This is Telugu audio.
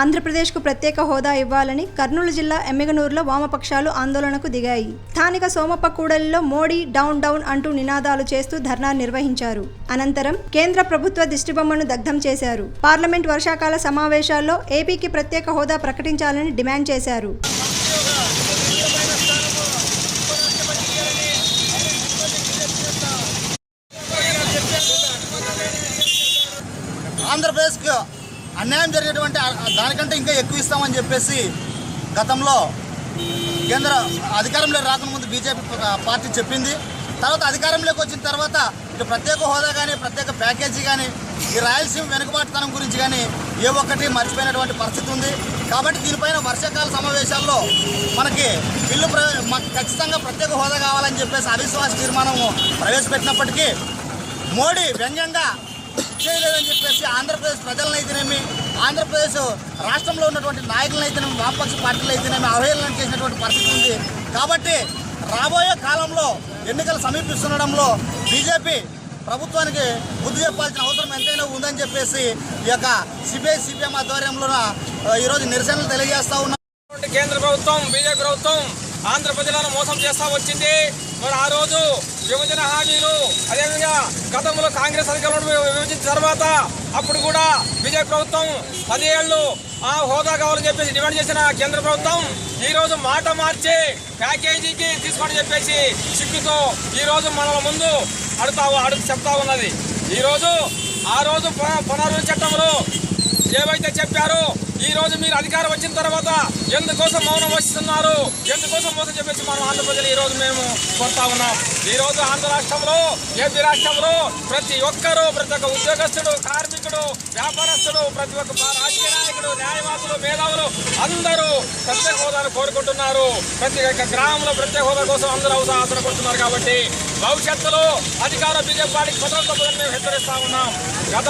ఆంధ్రప్రదేశ్కు ప్రత్యేక హోదా ఇవ్వాలని కర్నూలు జిల్లా ఎమ్మిగనూరులో వామపక్షాలు ఆందోళనకు దిగాయి. స్థానిక సోమప్ప కూడలిలో మోడీ డౌన్ డౌన్ అంటూ నినాదాలు చేస్తూ ధర్నా నిర్వహించారు. అనంతరం కేంద్ర ప్రభుత్వ దిష్టిబొమ్మను దగ్ధం చేశారు. పార్లమెంట్ వర్షాకాల సమావేశాల్లో ఏపీకి ప్రత్యేక హోదా ప్రకటించాలని డిమాండ్ చేశారు. ఆంధ్రప్రదేశ్కి అన్యాయం జరిగేటువంటి దానికంటే ఇంకా ఎక్కువ ఇస్తామని చెప్పేసి గతంలో కేంద్ర అధికారంలో రాకముందు బీజేపీ పార్టీ చెప్పింది. తర్వాత అధికారంలోకి వచ్చిన తర్వాత ఇటు ప్రత్యేక హోదా కానీ ప్రత్యేక ప్యాకేజీ కానీ ఈ రాయలసీమ వెనుకబాటుతనం గురించి కానీ ఏ ఒక్కటి మర్చిపోయినటువంటి పరిస్థితి ఉంది. కాబట్టి దీనిపైన వర్షాకాల సమావేశాల్లో మనకి బిల్లు ప్ర మాకు ఖచ్చితంగా ప్రత్యేక హోదా కావాలని చెప్పేసి అవిశ్వాస తీర్మానం ప్రవేశపెట్టినప్పటికీ మోడీ వ్యంగ్యంగా చేయలేదని చెప్పేసి ఆంధ్రప్రదేశ్ ప్రజలను అయితేనేమి ఆంధ్రప్రదేశ్ రాష్ట్రంలో ఉన్నటువంటి నాయకులను అయితేనేమి వామపక్ష పార్టీలు అయితేనేమి అవహేళన చేసినటువంటి పరిస్థితి ఉంది. కాబట్టి రాబోయే కాలంలో ఎన్నికలు సమీపిస్తుండడంలో బీజేపీ ప్రభుత్వానికి బుద్ధి చెప్పాల్సిన అవసరం ఎంతైనా ఉందని చెప్పేసి ఈ యొక్క సిబిఐ సిపిఎం ఆధ్వర్యంలో ఈరోజు నిరసనలు తెలియజేస్తా ఉన్నాం. ఉన్నటువంటి కేంద్ర ప్రభుత్వం బీజేపీ ప్రభుత్వం ఆంధ్ర ప్రజలను మోసం చేస్తా వచ్చింది. మరి ఆ రోజు విభజన హామీలు అదేవిధంగా గతంలో కాంగ్రెస్ అధికారంలో విభజించిన తర్వాత అప్పుడు కూడా బీజేపీ ప్రభుత్వం పది ఏళ్ళు ఆ హోదా కావాలని చెప్పేసి డిమాండ్ చేసిన కేంద్ర ప్రభుత్వం ఈ రోజు మాట మార్చి ప్యాకేజీకి తీసుకోమని చెప్పేసి సిక్కుతో ఈ రోజు ముందు అడుగుతా అడుగు చెప్తా ఉన్నది. ఈరోజు ఆ రోజు పున- చట్టంలో ఏవైతే చెప్పారో అధికారం వచ్చిన తర్వాత ఎందుకోసం మౌనం వస్తున్నారు? ఎందుకోసం మోసం చెప్పేసి మనం ఆంధ్ర ప్రజలు ఈ రోజు మేము కోరుతా ఉన్నాం? ఈ రోజు ఆంధ్ర రాష్ట్రంలో ఏపీ రాష్ట్రంలో ప్రతి ఒక్కరూ ప్రతి ఒక్క ఉద్యోగస్తుడు కార్మికుడు వ్యాపారస్తుడు ప్రతి ఒక్క రాజకీయ నాయకుడు న్యాయవాదులు మేధావులు అందరూ ప్రత్యేక హోదాను కోరుకుంటున్నారు. ప్రతి ఒక్క గ్రామంలో ప్రత్యేక హోదా కోసం అందరూ అవసరం ఆశపడుతున్నారు కాబట్టి భవిష్యత్తులో అధికార బీజేపీ పార్టీకి భద్రత మేము హెచ్చరిస్తా ఉన్నాం. గత